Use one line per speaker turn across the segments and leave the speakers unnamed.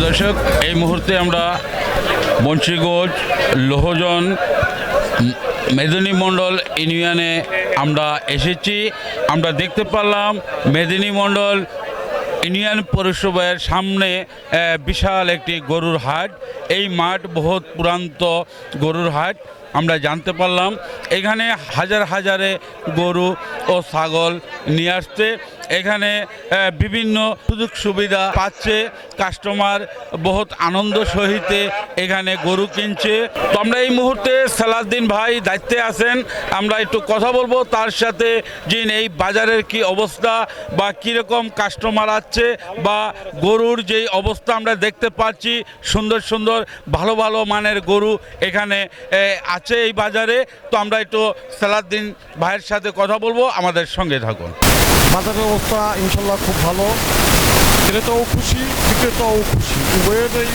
প্রিয় দর্শক, এই মুহূর্তে আমরা বংশীগঞ্জ লোহজন, মেদিনী মণ্ডল ইউনিয়নে আমরা এসেছি। আমরা দেখতে পারলাম মেদিনী মণ্ডল ইউনিয়ন পৌরসভার সামনে বিশাল একটি গরুর হাট। এই মাঠ বহুত পুরান্ত গরুর হাট। আমরা জানতে পারলাম, এখানে হাজার হাজারে গরু ও ছাগল নিয়ে আসছে। এখানে বিভিন্ন সুযোগ সুবিধা পাচ্ছে কাস্টমার বহুত আনন্দ সহিতে এখানে গরু কিনছে। তো আমরা এই মুহূর্তে সালাদ্দিন ভাই দায়িত্বে আছেন, আমরা একটু কথা বলব, তার সাথে যে এই বাজারের কি অবস্থা বা কীরকম কাস্টমার আছে বা গরুর যেই অবস্থা আমরা দেখতে পাচ্ছি, সুন্দর সুন্দর ভালো ভালো মানের গরু এখানে আছে এই বাজারে তো আমরা একটু সালাদ্দিন ভাইয়ের সাথে কথা বলব আমাদের সঙ্গে থাকুন।
বাজারের অবস্থা ইনশাল্লাহ খুব ভালো। ক্রেতাও খুশি বিক্রেতাও খুশি। উভয়েরই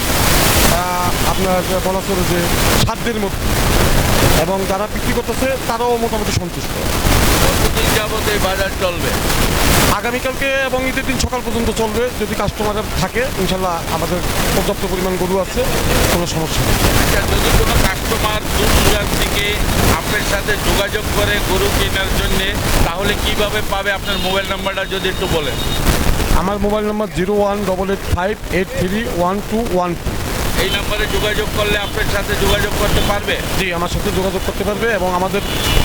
আপনার বলা চলে যে সাধ্যের মধ্যে। এবং যারা বিক্রি করতেছে তারাও মোটামুটি সন্তুষ্ট।
কতদিন যাবত এই বাজার চলবে?
আগামীকালকে এবং ঈদের দিন সকাল পর্যন্ত চলবে। যদি কাস্টমার থাকে ইনশাল্লাহ আমাদের পর্যাপ্ত পরিমাণ গরু আছে কোনো সমস্যা নেই।
আচ্ছা যদি কোনো কাস্টমার দূর দূরান্ত থেকে আপনার সাথে যোগাযোগ করে গরু কেনার জন্য তাহলে কীভাবে পাবে? আপনার মোবাইল নাম্বারটা যদি একটু বলেন।
আমার mobile number zero one double eight five eight three one two one two.
এই নাম্বারে যোগাযোগ করলে আপনার সাথে যোগাযোগ করতে পারবে?
জি আমার সাথে যোগাযোগ করতে পারবে এবং আমাদের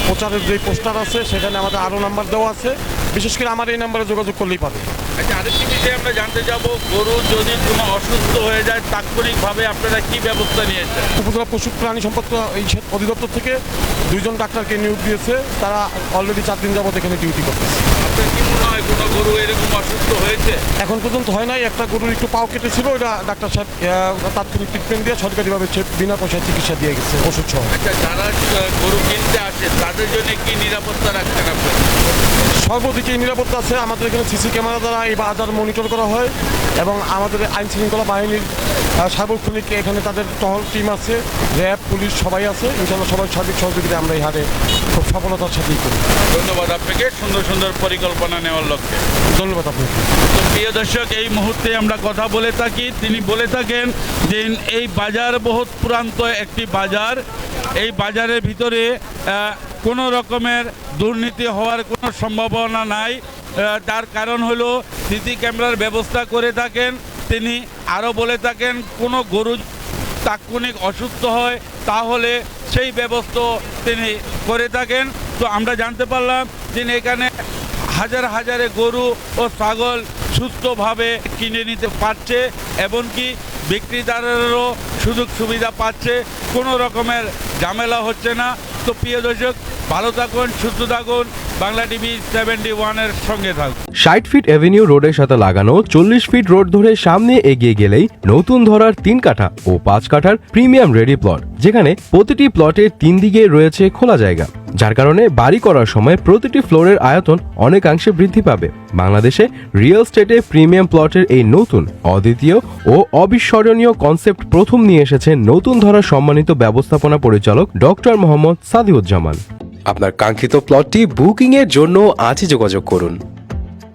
প্রচারের যে পোস্টার আছে সেখানে আমাদের আরও নাম্বার দেওয়া আছে। বিশেষ করে আমার এই নাম্বারে যোগাযোগ করলেই পাবে
আচ্ছা আরেকটি বিষয়ে আমরা জানতে যাব গরু যদি কোনো অসুস্থ হয়ে যায় তাৎক্ষণিকভাবে আপনারা কি ব্যবস্থা নিয়েছেন?
উপজেলা পশু প্রাণী সম্পদ এই অধিদপ্তর থেকে দুইজন ডাক্তারকে নিয়োগ দিয়েছে। তারা অলরেডি চার দিন যাবত এখানে ডিউটি করতেছে।
আপনার কি মনে হয় কোনো গরু এরকম অসুস্থ হয়েছে?
এখন পর্যন্ত হয় নাই। একটা গরুর একটু পাও কেটেছিল ওটা ডাক্তার সাহেব আহ, তাৎক্ষণিক ট্রিটমেন্ট দিয়ে সরকারিভাবে ভাবে বিনা পয়সায় চিকিৎসা দিয়ে গেছে ওষুধ সহ
আচ্ছা যারা গরু কিনতে আসে, তাদের জন্য কি নিরাপত্তা রাখছেন আপনারা
সর্বদিকে নিরাপত্তা আছে। আমাদের এখানে সিসি ক্যামেরা দ্বারা এই বাজার মনিটর করা হয় এবং আমাদের আইন শৃঙ্খলা বাহিনীর সার্বক্ষণিক এখানে তাদের টহল টিম আছে র্যাব পুলিশ সবাই আছে। ইনশাল্লাহ সবাই সার্বিক সহযোগিতা আমরা এই হাটে খুব সফলতার সাথেই করি
ধন্যবাদ আপনাকে সুন্দর সুন্দর পরিকল্পনা নেওয়ার লক্ষ্যে।
ধন্যবাদ আপনাকে।
তো প্রিয় দর্শক এই মুহূর্তে আমরা কথা বলে থাকি। তিনি বলে থাকেন যে এই বাজার বহুত পুরান্ত একটি বাজার। এই বাজারের ভিতরে কোনো রকমের দুর্নীতি হওয়ার কোনো সম্ভাবনা নাই। তার কারণ হলো সিসি ক্যামেরার ব্যবস্থা করে থাকেন, তিনি আরও বলে থাকেন, কোনো গরু তাৎক্ষণিক অসুস্থ হয়, তাহলে সেই ব্যবস্থা তিনি করে থাকেন। তো আমরা জানতে পারলাম, তিনি এখানে হাজার হাজারে গরু ও ছাগল সুস্থভাবে কিনে নিতে পারছে, এমনকি বিক্রেতাদেরও সুযোগ সুবিধা পাচ্ছে। কোনো রকমের ঝামেলা হচ্ছে না। তো প্রিয় দর্শক ভালো থাকুন সুস্থ থাকুন। বাংলা টিভি সেভেন্টি ওয়ানের সঙ্গে থাকুন
ষাট ফিট এভিনিউ রোডের সাথে লাগানো, চল্লিশ ফিট রোড ধরে সামনে এগিয়ে গেলেই নতুন ধরার তিন কাঠা ও পাঁচ কাঠার প্রিমিয়াম রেডি প্লট, যেখানে প্রতিটি প্লটের তিন দিকে রয়েছে খোলা জায়গা। যার কারণে বাড়ি করার সময় প্রতিটি ফ্লোরের আয়তন অনেকাংশে বৃদ্ধি পাবে। বাংলাদেশে রিয়েল স্টেটে প্রিমিয়াম প্লটের এই নতুন, অদ্বিতীয় ও অবিস্মরণীয় কনসেপ্ট প্রথম নিয়ে এসেছে নতুন ধরা সম্মানিত ব্যবস্থাপনা পরিচালক ডক্টর মোহাম্মদ সাদিউজ্জামান। আপনার কাঙ্ক্ষিত প্লটটি বুকিংয়ের জন্য আজই যোগাযোগ করুন।